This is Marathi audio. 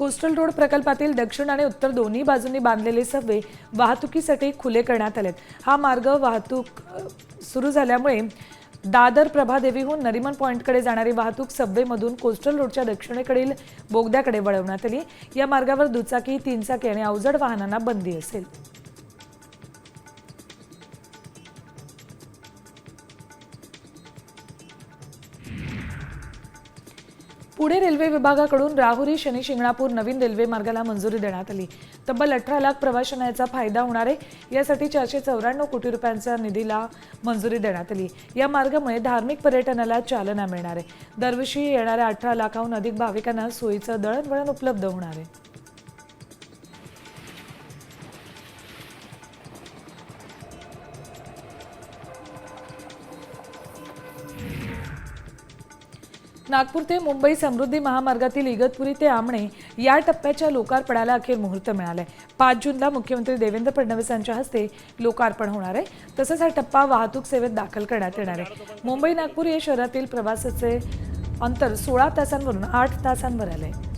कोस्टल रोड प्रकल्पातील दक्षिण आणि उत्तर दोन्ही बाजूंनी बांधलेले सबवे वाहतुकीसाठी खुले करण्यात आले हा मार्ग वाहतूक सुरू झाल्यामुळे दादर प्रभादेवीहून नरिमन पॉईंटकडे जाणारी वाहतूक सबवेमधून कोस्टल रोडच्या दक्षिणेकडील बोगद्याकडे वळवण्यात आली. या मार्गावर दुचाकी तीनचाकी आणि अवजड वाहनांना बंदी असेल. पुणे रेल्वे विभागाकडून राहुरी शनी शिंगणापूर नवीन रेल्वे मार्गाला मंजुरी देण्यात आली. तब्बल अठरा लाख प्रवाशांना याचा फायदा होणार आहे. यासाठी चारशे चौऱ्याण्णव कोटी रुपयांच्या निधीला मंजुरी देण्यात आली. या मार्गामुळे धार्मिक पर्यटनाला चालना मिळणार आहे. दरवर्षी येणाऱ्या अठरा लाखाहून अधिक भाविकांना सोयीचं दळणवळण उपलब्ध होणार आहे. नागपूर ते मुंबई समृद्धी महामार्गातील इगतपुरी ते आमणे या टप्प्याच्या लोकार्पणाला अखेर मुहूर्त मिळालाय. पाच जूनला मुख्यमंत्री देवेंद्र फडणवीस यांच्या हस्ते लोकार्पण होणार आहे. तसंच हा टप्पा वाहतूक सेवेत दाखल करण्यात येणार आहे. मुंबई नागपूर या शहरातील प्रवासाचे अंतर सोळा तासांवरून आठ तासांवर आलं आहे